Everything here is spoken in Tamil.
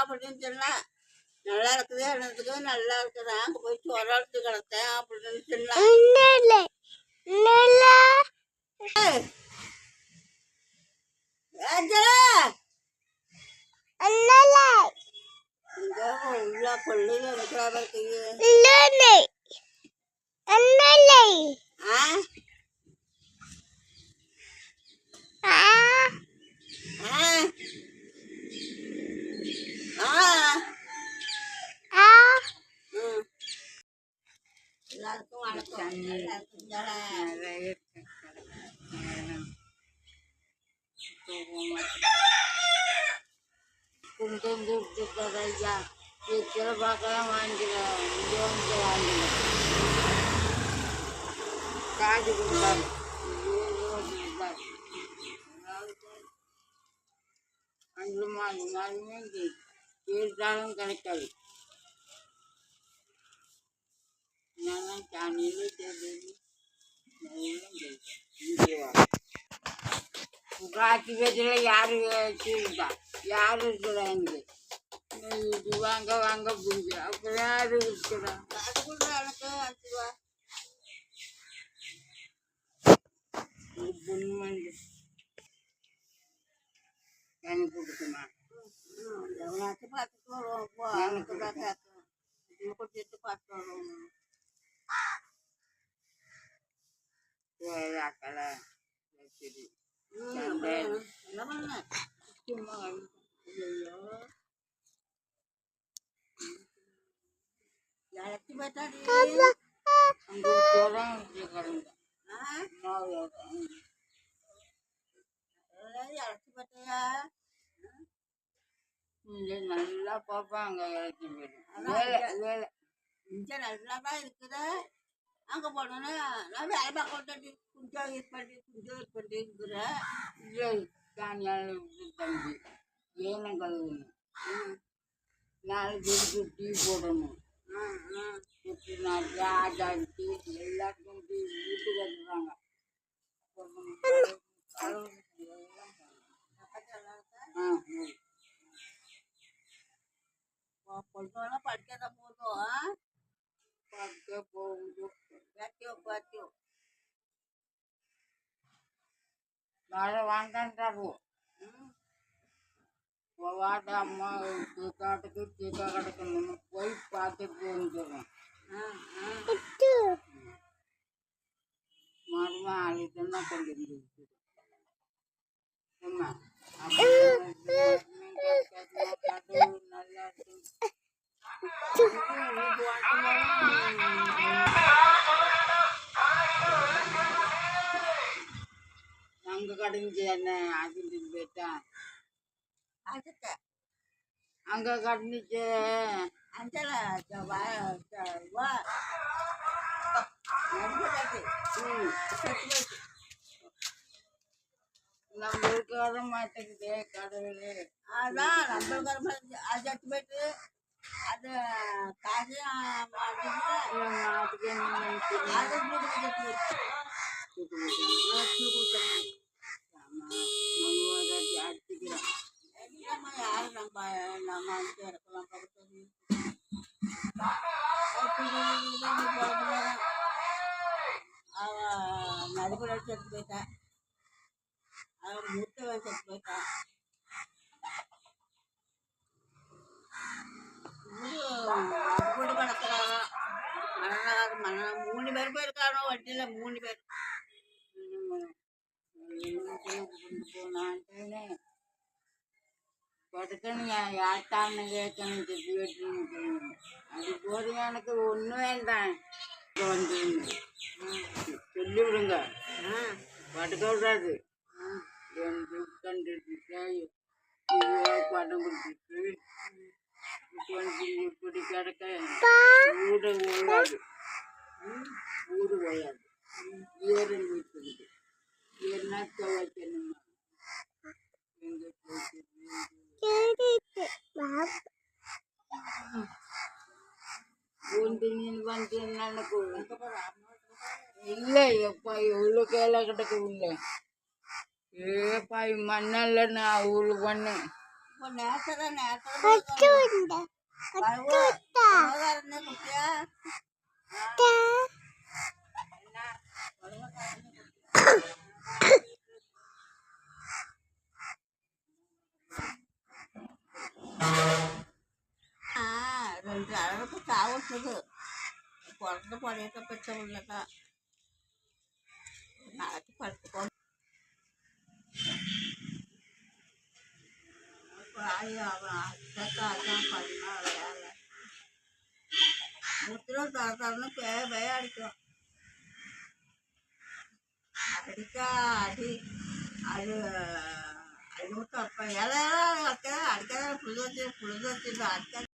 அப்படின்னு சொன்னேன் நல்லா இருக்குது என்னத்துக்கு நல்லா இருக்குதா அங்கே போய் சோறு எடுத்து கிடத்தேன் அப்படின்னு சொன்னேன் உள்ள கொள்ளையில இருக்கிறா இருக்கு ஆ? ஆ. ஆ. కొంచెం దొరుకుతుంది కదా ఇక ఎక్కడ బాగా మంచిగా ఉద్యోగం కాజుకుంటారు అందులో మాకు మంది తీర్థాలను కలకాలి ರಾತ್ರಿ ಬೇದಿಲ್ಲ ಯಾರು ಚೀರಿದ ಯಾರು ಇದ್ರ ಹಂಗೆ ಇದು ಹಂಗ ಹಂಗ ಬಂದ್ರೆ ಅಪ್ಪ ಯಾರು ಇರ್ತೀರ ಮಂದಿ ಹೆಣ್ಣು ಕೊಡ್ತೀಮ ಹತ್ತು ಪಾತ್ರ ಕೊಡ್ತಿತ್ತು ಪಾತ್ರ நல்லா பார்ப்பாங்க இறக்கி போயிடும் வேலை இங்கே நல்லா தான் இருக்குது அங்கே போனோன்னா நான் வேலை பார்க்க பண்ணி குஞ்சம் இது பண்ணிங்கிற இல்லை சாயங்காலம் தம்பி கழுவணும் நாலு பேருக்கு டீ போடணும். நாட்டு ஆட்டாடி எல்லாத்துக்கும் டீ வீட்டு கட்டுறாங்க. படிக்காத போதும் பார்க்க போகுது பேட்டியோ பேட்டியோ நாளை வாண்டான்றாரு போவாட்ட அம்மா தீக்காட்டுக்கு தீக்கா கிடக்கணும்னு போய் பார்த்துட்டு வந்துடுறேன் மரும ஆளுக்குன்னா கொண்டு வந்து அம்மா நல்லா இருக்கு அங்க கடைஞ்சி என்ன அதுக்கு போயிட்டா? அதுக்கு. அங்க கடைஞ்சிச்சு அஞ்சல நம்மளுக்கு வர மாட்டேங்குதே கடவுளே. அதான் நம்மளுக்கு அது எடுத்து போயிட்டு அது காசு மாட்டுக்கு? அது நடுப்புற செத்து போயிட்டான் அவன் மூத்தவன் செத்து போயிட்டான் வீடு கிடக்குறாங்க மன்னகாரம் மன்ன மூணு பேர் போயிருக்காரோ வண்டியில் மூணு பேர் ம், என்ன செய்ய கொண்டு கேட்கணும் திட்டி வெட்டணும் அது போதும் எனக்கு ஒன்றும் வேண்டாம் இங்க வந்து சொல்லி விடுங்க படுக்க விடாது எனக்கு கண்டுட்டு படம் கொடுத்துட்டு கொஞ்சம் இப்படி இல்லை எப்பா எவ்வளோ கேள கிடக்கு உள்ள ஏப்பா மண்ணல்ல நான் அவ்வளோ பண்ணேன் ரெண்டு அளவுக்கு சாவிட்டுது பிறந்த பழையக்க பெற்ற உள்ளதா நாளைக்கு படுத்துக்கோ முத்திரம் தர தரன்னு பே பய அடிக்கும் அடிக்கா அடி அது அது மட்டும் அப்போ இலையெல்லாம் அடிக்காத புழுது வச்சு புழுது அடிக்க